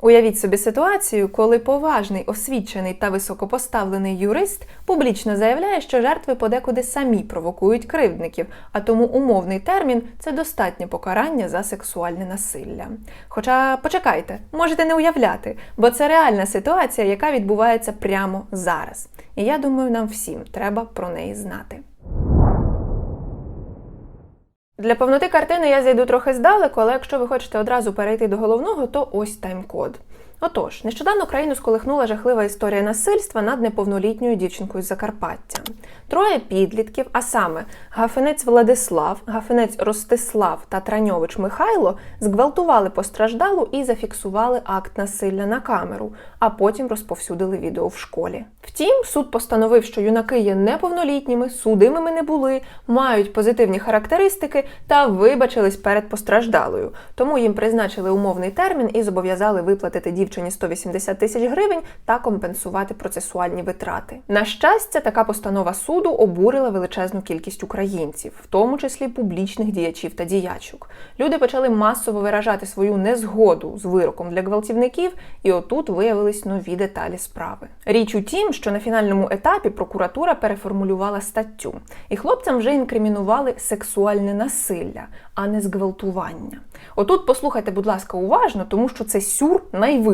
Уявіть собі ситуацію, коли поважний, освічений та високопоставлений юрист публічно заявляє, що жертви подекуди самі провокують кривдників, а тому умовний термін це достатнє покарання за сексуальне насилля. Хоча почекайте, можете не уявляти, бо це реальна ситуація, яка відбувається прямо зараз. І я думаю, нам всім треба про неї знати. Для повноти картини я зайду трохи здалеку, але якщо ви хочете одразу перейти до головного, то ось тайм-код. Отож, нещодавно країну сколихнула жахлива історія насильства над неповнолітньою дівчинкою з Закарпаття. Троє підлітків, а саме Гафинець Владислав, Гафинець Ростислав та Траньович Михайло, зґвалтували постраждалу і зафіксували акт насилля на камеру, а потім розповсюдили відео в школі. Втім, суд постановив, що юнаки є неповнолітніми, судимими не були, мають позитивні характеристики та вибачились перед постраждалою. Тому їм призначили умовний термін і зобов'язали виплатити дівчині 180 тисяч гривень та компенсувати процесуальні витрати. На щастя, така постанова суду обурила величезну кількість українців, в тому числі публічних діячів та діячок. Люди почали масово виражати свою незгоду з вироком для гвалтівників, і отут виявились нові деталі справи. Річ у тім, що на фінальному етапі прокуратура переформулювала статтю, і хлопцям вже інкримінували сексуальне насилля, а не зґвалтування. Отут послухайте, будь ласка, уважно, тому що це сюр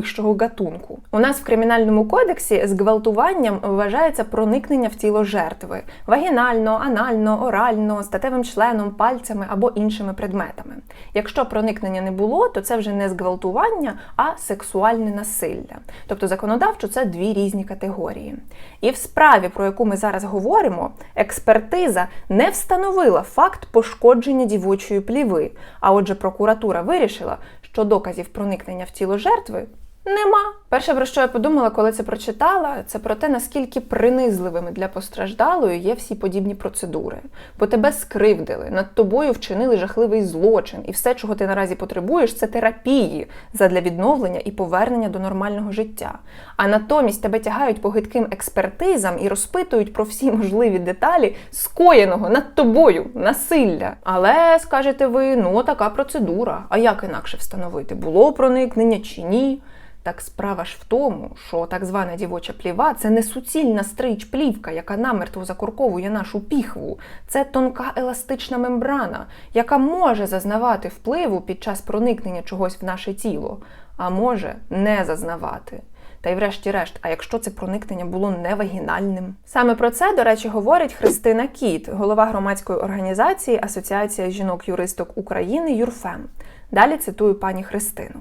найвищого гатунку. У нас в кримінальному кодексі зґвалтуванням вважається проникнення в тіло жертви вагінально, анально, орально, статевим членом, пальцями або іншими предметами. Якщо проникнення не було, то це вже не зґвалтування, а сексуальне насилля. Тобто законодавчо це дві різні категорії. І в справі, про яку ми зараз говоримо, експертиза не встановила факт пошкодження дівочої пліви. А отже, прокуратура вирішила, що доказів проникнення в тіло жертви нема. Перше, про що я подумала, коли це прочитала, це про те, наскільки принизливими для постраждалої є всі подібні процедури. Бо тебе скривдили, над тобою вчинили жахливий злочин, і все, чого ти наразі потребуєш, це терапії задля відновлення і повернення до нормального життя. А натомість тебе тягають по гидким експертизам і розпитують про всі можливі деталі скоєного над тобою насилля. Але скажете ви, ну така процедура. А як інакше встановити, було проникнення чи ні? Так справа ж в тому, що так звана дівоча пліва це не суцільна стрич плівка, яка намертво закурковує нашу піхву. Це тонка еластична мембрана, яка може зазнавати впливу під час проникнення чогось в наше тіло, а може не зазнавати. Та й врешті-решт, а якщо це проникнення було не вагінальним? Саме про це, до речі, говорить Христина Кіт, голова громадської організації Асоціація жінок-юристок України Юрфем. Далі цитую пані Христину.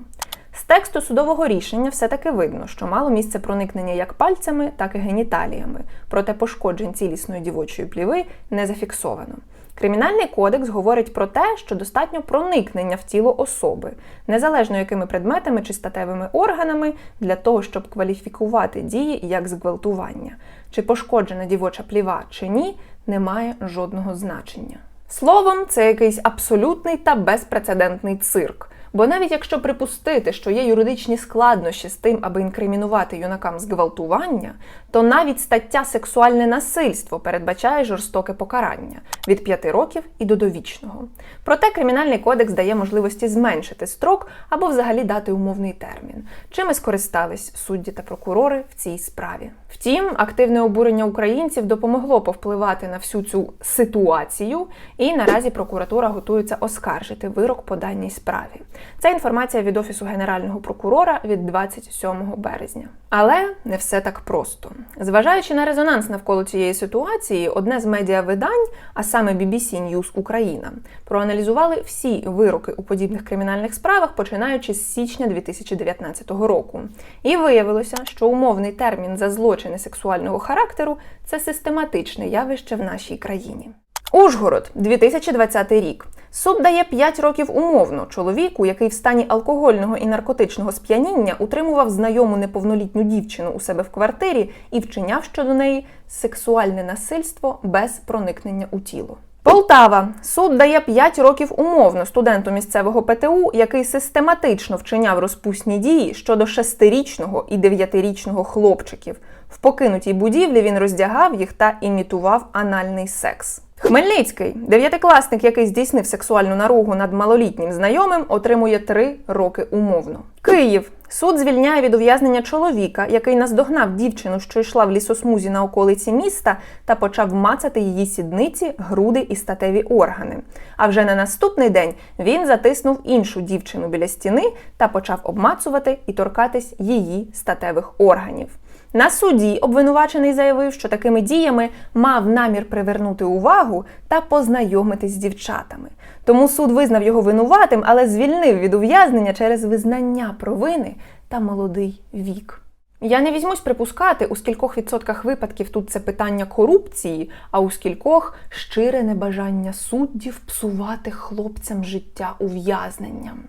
З тексту судового рішення все-таки видно, що мало місце проникнення як пальцями, так і геніталіями, проте пошкоджень цілісної дівочої пліви не зафіксовано. Кримінальний кодекс говорить про те, що достатньо проникнення в тіло особи, незалежно якими предметами чи статевими органами, для того, щоб кваліфікувати дії як зґвалтування. Чи пошкоджена дівоча пліва чи ні, не має жодного значення. Словом, це якийсь абсолютний та безпрецедентний цирк. Бо навіть якщо припустити, що є юридичні складнощі з тим, аби інкримінувати юнакам зґвалтування, то навіть стаття сексуальне насильство передбачає жорстоке покарання від 5 років і до довічного. Проте кримінальний кодекс дає можливості зменшити строк або взагалі дати умовний термін, чим і скористались судді та прокурори в цій справі. Втім, активне обурення українців допомогло повпливати на всю цю ситуацію, і наразі прокуратура готується оскаржити вирок по даній справі. Це інформація від Офісу Генерального прокурора від 27 березня. Але не все так просто. Зважаючи на резонанс навколо цієї ситуації, одне з медіавидань, а саме BBC News Україна, проаналізували всі вироки у подібних кримінальних справах, починаючи з січня 2019 року. І виявилося, що умовний термін за злочини сексуального характеру це систематичне явище в нашій країні. Ужгород, 2020 рік. Суд дає 5 років умовно чоловіку, який в стані алкогольного і наркотичного сп'яніння утримував знайому неповнолітню дівчину у себе в квартирі і вчиняв щодо неї сексуальне насильство без проникнення у тіло. Полтава суд дає 5 років умовно студенту місцевого ПТУ, який систематично вчиняв розпусні дії щодо 6-річного і 9-річного хлопчиків. В покинутій будівлі він роздягав їх та імітував анальний секс. Хмельницький, дев'ятикласник, який здійснив сексуальну наругу над малолітнім знайомим, отримує три роки умовно. Київ. Суд звільняє від ув'язнення чоловіка, який наздогнав дівчину, що йшла в лісосмузі на околиці міста, та почав мацати її сідниці, груди і статеві органи. А вже на наступний день він затиснув іншу дівчину біля стіни та почав обмацувати і торкатись її статевих органів. На суді обвинувачений заявив, що такими діями мав намір привернути увагу та познайомитись з дівчатами. Тому суд визнав його винуватим, але звільнив від ув'язнення через визнання провини та молодий вік. Я не візьмусь припускати, у скількох відсотках випадків тут це питання корупції, а у скількох щире небажання суддів псувати хлопцям життя ув'язненням.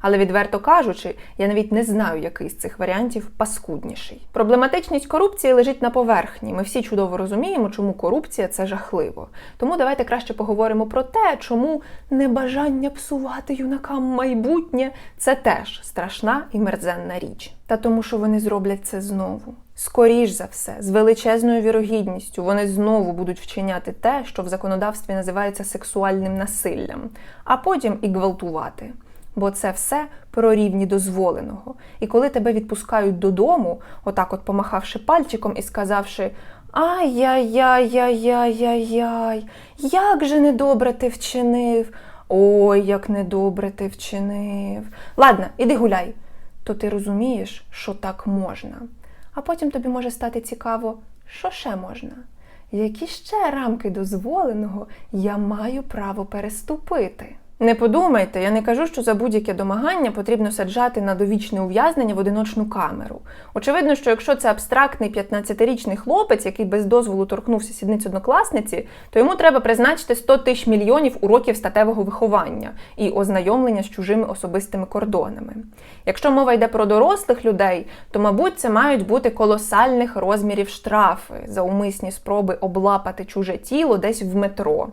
Але відверто кажучи, я навіть не знаю, який з цих варіантів паскудніший. Проблематичність корупції лежить на поверхні. Ми всі чудово розуміємо, чому корупція це жахливо. Тому давайте краще поговоримо про те, чому небажання псувати юнакам майбутнє це теж страшна і мерзенна річ. Та тому, що вони зроблять це знову. Скоріш за все, з величезною вірогідністю вони знову будуть вчиняти те, що в законодавстві називається сексуальним насиллям, а потім і гвалтувати бо це все про рівні дозволеного. І коли тебе відпускають додому, отак, от помахавши пальчиком і сказавши Ай-яй-яй-яй-яй-яй, як же недобре ти вчинив. Ой, як недобре ти вчинив. Ладно, іди гуляй. То ти розумієш, що так можна. А потім тобі може стати цікаво, що ще можна. Які ще рамки дозволеного я маю право переступити? Не подумайте, я не кажу, що за будь-яке домагання потрібно саджати на довічне ув'язнення в одиночну камеру. Очевидно, що якщо це абстрактний 15-річний хлопець, який без дозволу торкнувся сідниць однокласниці, то йому треба призначити 100 тисяч мільйонів уроків статевого виховання і ознайомлення з чужими особистими кордонами. Якщо мова йде про дорослих людей, то, мабуть, це мають бути колосальних розмірів штрафи за умисні спроби облапати чуже тіло десь в метро.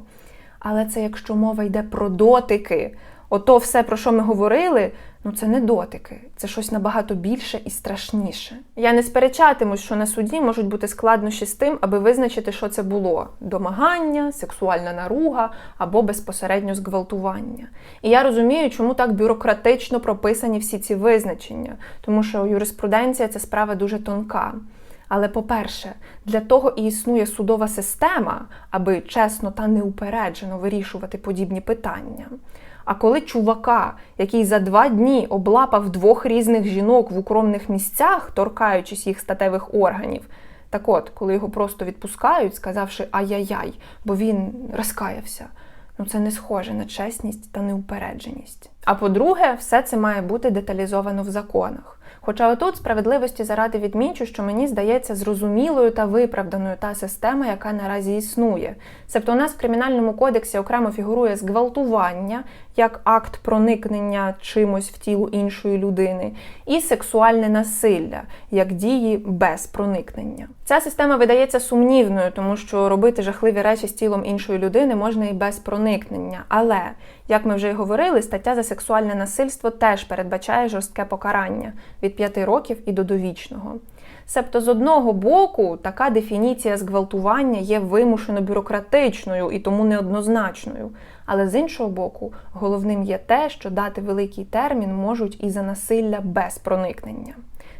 Але це якщо мова йде про дотики, ото все, про що ми говорили, ну це не дотики, це щось набагато більше і страшніше. Я не сперечатимусь, що на суді можуть бути складнощі з тим, аби визначити, що це було: домагання, сексуальна наруга або безпосередньо зґвалтування. І я розумію, чому так бюрократично прописані всі ці визначення, тому що юриспруденція це справа дуже тонка. Але, по-перше, для того і існує судова система, аби чесно та неупереджено вирішувати подібні питання. А коли чувака, який за два дні облапав двох різних жінок в укромних місцях, торкаючись їх статевих органів, так от, коли його просто відпускають, сказавши ай-яй-яй, бо він розкаявся, ну це не схоже на чесність та неупередженість. А по-друге, все це має бути деталізовано в законах. Хоча отут справедливості заради відмічу, що мені здається зрозумілою та виправданою та система, яка наразі існує. Себто у нас в кримінальному кодексі окремо фігурує зґвалтування як акт проникнення чимось в тіло іншої людини, і сексуальне насилля як дії без проникнення. Ця система видається сумнівною, тому що робити жахливі речі з тілом іншої людини можна і без проникнення. Але як ми вже й говорили, стаття за сексуальне насильство теж передбачає жорстке покарання від 5 років і до довічного. Себто, з одного боку, така дефініція зґвалтування є вимушено бюрократичною і тому неоднозначною. Але з іншого боку, головним є те, що дати великий термін можуть і за насилля без проникнення.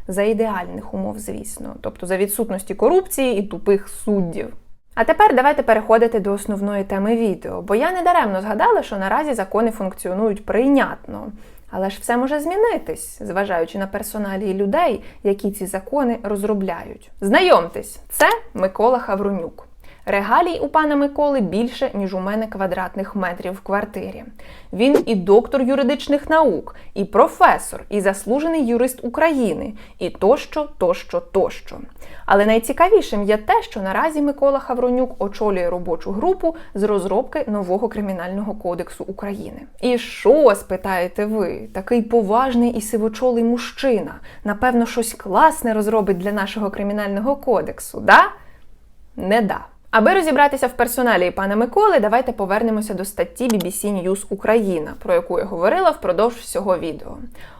За ідеальних умов, звісно, тобто за відсутності корупції і тупих суддів. А тепер давайте переходити до основної теми відео, бо я не даремно згадала, що наразі закони функціонують прийнятно. Але ж все може змінитись, зважаючи на персоналії людей, які ці закони розробляють. Знайомтесь, це Микола Хаврунюк. Регалій у пана Миколи більше, ніж у мене квадратних метрів в квартирі. Він і доктор юридичних наук, і професор, і заслужений юрист України, і тощо, тощо, тощо. Але найцікавішим є те, що наразі Микола Хавронюк очолює робочу групу з розробки нового кримінального кодексу України. І що, спитаєте ви, такий поважний і сивочолий мужчина, напевно, щось класне розробить для нашого кримінального кодексу, да? Не да. Аби розібратися в персоналі пана Миколи, давайте повернемося до статті BBC News Україна, про яку я говорила впродовж всього відео.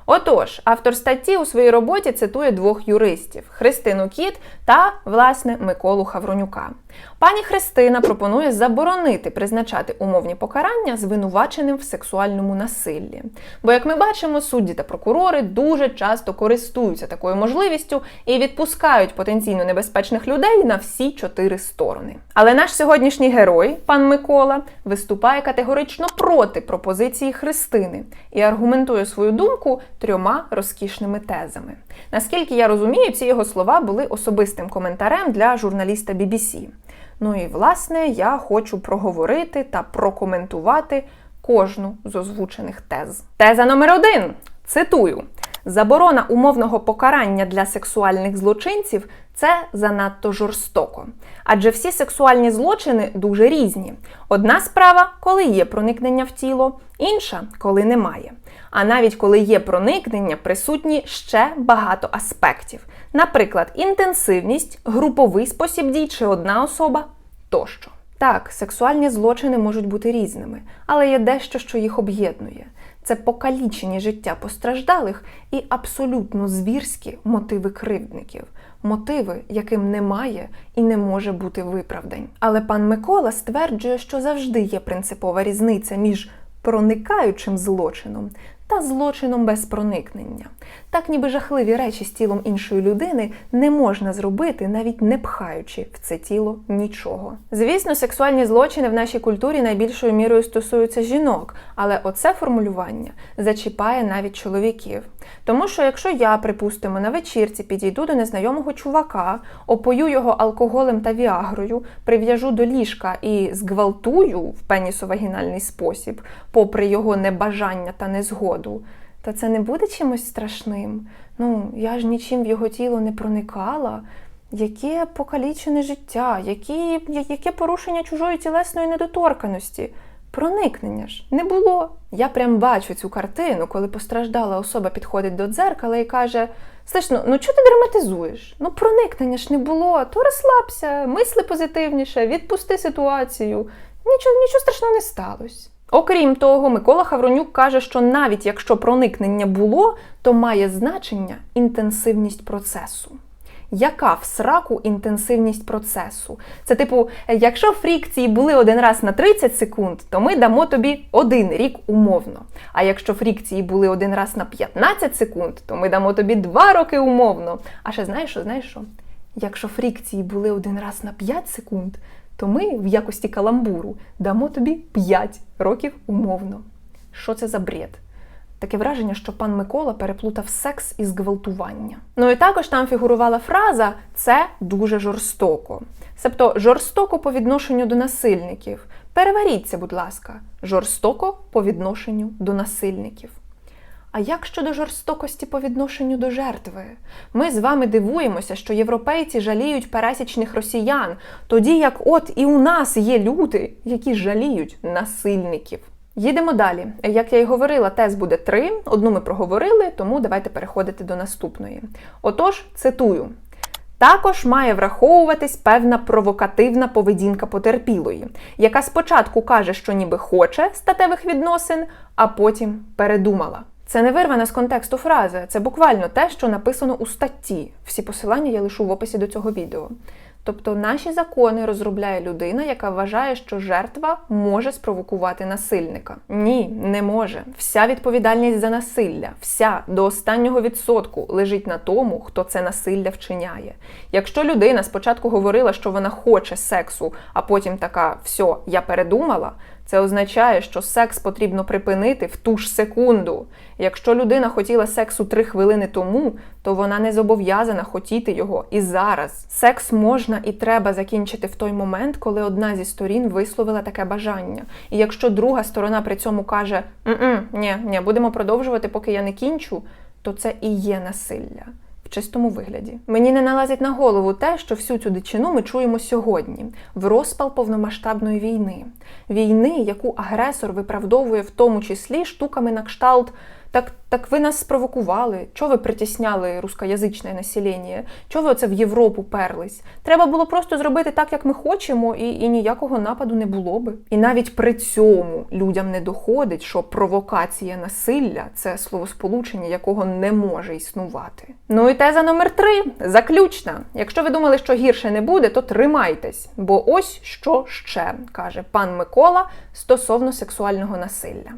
Отож, автор статті у своїй роботі цитує двох юристів Христину Кіт та, власне, Миколу Хавронюка. Пані Христина пропонує заборонити призначати умовні покарання звинуваченим в сексуальному насиллі. Бо, як ми бачимо, судді та прокурори дуже часто користуються такою можливістю і відпускають потенційно небезпечних людей на всі чотири сторони. Але наш сьогоднішній герой, пан Микола, виступає категорично проти пропозиції Христини і аргументує свою думку трьома розкішними тезами. Наскільки я розумію, ці його слова були особистим коментарем для журналіста BBC. Ну і власне я хочу проговорити та прокоментувати кожну з озвучених тез. Теза номер один. Цитую: заборона умовного покарання для сексуальних злочинців це занадто жорстоко. Адже всі сексуальні злочини дуже різні. Одна справа, коли є проникнення в тіло, інша коли немає. А навіть коли є проникнення, присутні ще багато аспектів, наприклад, інтенсивність, груповий спосіб дій чи одна особа тощо. Так, сексуальні злочини можуть бути різними, але є дещо, що їх об'єднує. Це покалічені життя постраждалих і абсолютно звірські мотиви кривдників, мотиви, яким немає і не може бути виправдань. Але пан Микола стверджує, що завжди є принципова різниця між проникаючим злочином та злочином без проникнення. Так, ніби жахливі речі з тілом іншої людини не можна зробити, навіть не пхаючи в це тіло нічого. Звісно, сексуальні злочини в нашій культурі найбільшою мірою стосуються жінок, але оце формулювання зачіпає навіть чоловіків. Тому що якщо я, припустимо, на вечірці підійду до незнайомого чувака, опою його алкоголем та віагрою, прив'яжу до ліжка і зґвалтую в пенісовагінальний спосіб, попри його небажання та незгоду, то це не буде чимось страшним. Ну, я ж нічим в його тіло не проникала. Яке покалічене життя, які, яке порушення чужої тілесної недоторканості? Проникнення ж не було. Я прям бачу цю картину, коли постраждала особа підходить до дзеркала і каже: Слиш, ну, ну чого ти драматизуєш? Ну, проникнення ж не було, то розслабся, мисли позитивніше, відпусти ситуацію. Нічого, нічого страшного не сталося. Окрім того, Микола Хавронюк каже, що навіть якщо проникнення було, то має значення інтенсивність процесу. Яка в сраку інтенсивність процесу? Це типу, якщо фрікції були один раз на 30 секунд, то ми дамо тобі один рік умовно. А якщо фрікції були один раз на 15 секунд, то ми дамо тобі два роки умовно. А ще знаєш що, знаєш що? Якщо фрікції були один раз на 5 секунд, то ми в якості каламбуру дамо тобі 5 років умовно. Що це за бред? Таке враження, що пан Микола переплутав секс із гвалтування. Ну і також там фігурувала фраза це дуже жорстоко. Себто жорстоко по відношенню до насильників. Переваріться, будь ласка, жорстоко по відношенню до насильників. А як щодо жорстокості по відношенню до жертви? Ми з вами дивуємося, що європейці жаліють пересічних росіян, тоді як от і у нас є люди, які жаліють насильників. Їдемо далі. Як я й говорила, тез буде три. Одну ми проговорили, тому давайте переходити до наступної. Отож, цитую. Також має враховуватись певна провокативна поведінка потерпілої, яка спочатку каже, що ніби хоче статевих відносин, а потім передумала. Це не вирвана з контексту фраза, це буквально те, що написано у статті. Всі посилання я лишу в описі до цього відео. Тобто наші закони розробляє людина, яка вважає, що жертва може спровокувати насильника. Ні, не може. Вся відповідальність за насилля, вся до останнього відсотку лежить на тому, хто це насилля вчиняє. Якщо людина спочатку говорила, що вона хоче сексу, а потім така все, я передумала. Це означає, що секс потрібно припинити в ту ж секунду. Якщо людина хотіла сексу три хвилини тому, то вона не зобов'язана хотіти його і зараз. Секс можна і треба закінчити в той момент, коли одна зі сторін висловила таке бажання. І якщо друга сторона при цьому каже «М-м, ні, ні, будемо продовжувати, поки я не кінчу, то це і є насилля. В чистому вигляді. Мені не налазить на голову те, що всю цю дичину ми чуємо сьогодні в розпал повномасштабної війни, війни, яку агресор виправдовує в тому числі штуками на кшталт Так, так ви нас спровокували. Чого ви притісняли рускоязичне населення? Чого ви оце в Європу перлись? Треба було просто зробити так, як ми хочемо, і, і ніякого нападу не було би. І навіть при цьому людям не доходить, що провокація насилля це словосполучення, якого не може існувати. Ну і теза номер три заключна. Якщо ви думали, що гірше не буде, то тримайтесь, бо ось що ще каже пан Микола стосовно сексуального насилля.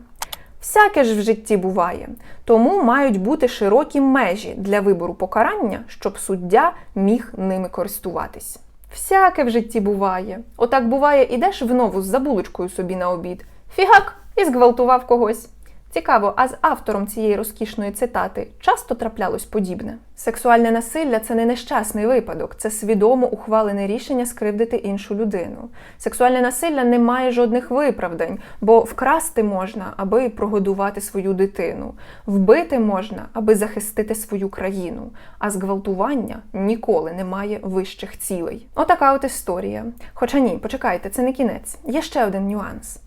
Всяке ж в житті буває, тому мають бути широкі межі для вибору покарання, щоб суддя міг ними користуватись. Всяке в житті буває. Отак буває, ідеш в нову з забулочкою собі на обід. Фігак і зґвалтував когось. Цікаво, а з автором цієї розкішної цитати часто траплялось подібне. Сексуальне насилля це не нещасний випадок, це свідомо ухвалене рішення скривдити іншу людину. Сексуальне насилля не має жодних виправдань, бо вкрасти можна, аби прогодувати свою дитину, вбити можна, аби захистити свою країну. А зґвалтування ніколи не має вищих цілей. Отака от історія. Хоча ні, почекайте, це не кінець. Є ще один нюанс.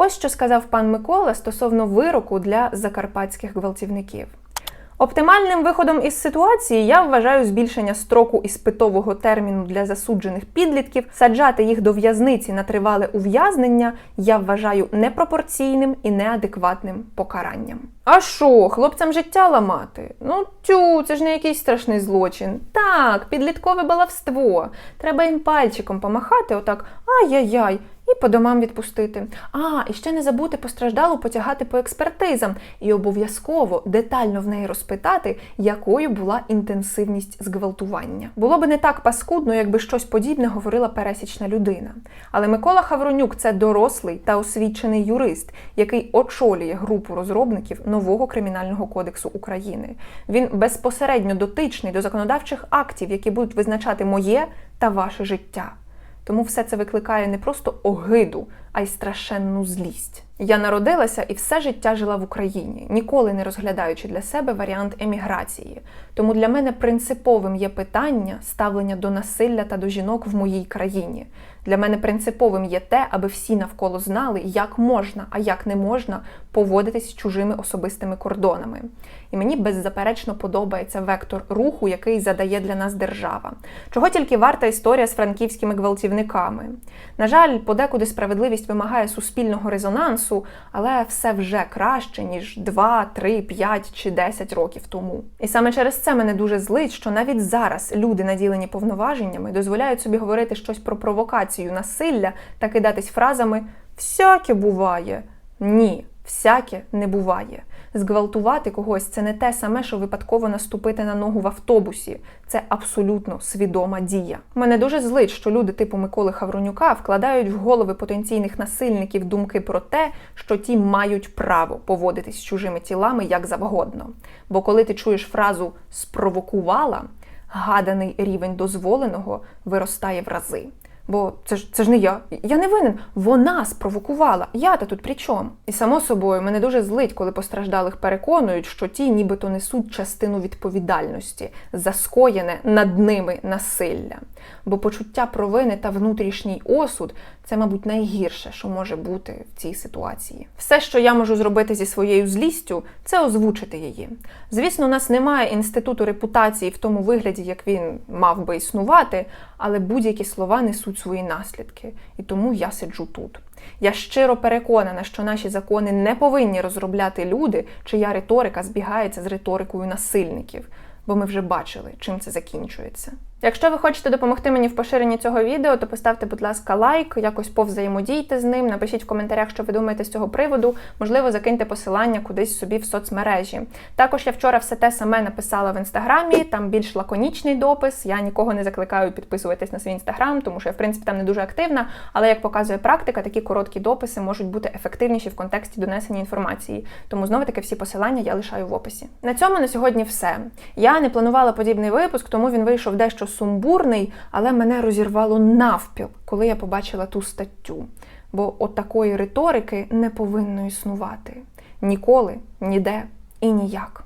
Ось що сказав пан Микола стосовно вироку для закарпатських гвалтівників. Оптимальним виходом із ситуації я вважаю збільшення строку іспитового терміну для засуджених підлітків, саджати їх до в'язниці на тривале ув'язнення я вважаю непропорційним і неадекватним покаранням. А що, хлопцям життя ламати? Ну тю, це ж не якийсь страшний злочин. Так, підліткове балавство. Треба їм пальчиком помахати, отак ай-яй-яй, і по домам відпустити. А, і ще не забути постраждалу потягати по експертизам і обов'язково детально в неї розпитати, якою була інтенсивність зґвалтування. Було би не так паскудно, якби щось подібне говорила пересічна людина. Але Микола Хавронюк це дорослий та освічений юрист, який очолює групу розробників нового кримінального кодексу України. Він безпосередньо дотичний до законодавчих актів, які будуть визначати моє та ваше життя. Тому все це викликає не просто огиду, а й страшенну злість. Я народилася і все життя жила в Україні, ніколи не розглядаючи для себе варіант еміграції. Тому для мене принциповим є питання ставлення до насилля та до жінок в моїй країні. Для мене принциповим є те, аби всі навколо знали, як можна, а як не можна поводитись з чужими особистими кордонами. І мені беззаперечно подобається вектор руху, який задає для нас держава. Чого тільки варта історія з франківськими гвалтівниками. На жаль, подекуди справедливість вимагає суспільного резонансу, але все вже краще, ніж 2, 3, 5 чи 10 років тому. І саме через це мене дуже злить, що навіть зараз люди, наділені повноваженнями, дозволяють собі говорити щось про провокацію насилля та кидатись фразами всяке буває. Ні, всяке не буває. Зґвалтувати когось це не те саме, що випадково наступити на ногу в автобусі. Це абсолютно свідома дія. Мене дуже злить, що люди типу Миколи Хавронюка вкладають в голови потенційних насильників думки про те, що ті мають право поводитись з чужими тілами як завгодно. Бо коли ти чуєш фразу спровокувала, гаданий рівень дозволеного виростає в рази. Бо це ж це ж не я. Я не винен. Вона спровокувала. Я та тут при чому? І само собою мене дуже злить, коли постраждалих переконують, що ті нібито несуть частину відповідальності за скоєне над ними насилля. Бо почуття провини та внутрішній осуд це, мабуть, найгірше, що може бути в цій ситуації. Все, що я можу зробити зі своєю злістю, це озвучити її. Звісно, у нас немає інституту репутації в тому вигляді, як він мав би існувати, але будь-які слова несуть свої наслідки, і тому я сиджу тут. Я щиро переконана, що наші закони не повинні розробляти люди, чия риторика збігається з риторикою насильників, бо ми вже бачили, чим це закінчується. Якщо ви хочете допомогти мені в поширенні цього відео, то поставте, будь ласка, лайк, якось повзаємодійте з ним, напишіть в коментарях, що ви думаєте з цього приводу, можливо, закиньте посилання кудись собі в соцмережі. Також я вчора все те саме написала в інстаграмі, там більш лаконічний допис. Я нікого не закликаю підписуватись на свій інстаграм, тому що я, в принципі, там не дуже активна. Але як показує практика, такі короткі дописи можуть бути ефективніші в контексті донесення інформації. Тому знову таки всі посилання я лишаю в описі. На цьому на сьогодні все. Я не планувала подібний випуск, тому він вийшов дещо сумбурний, але мене розірвало навпіл, коли я побачила ту статтю. Бо от такої риторики не повинно існувати ніколи, ніде і ніяк.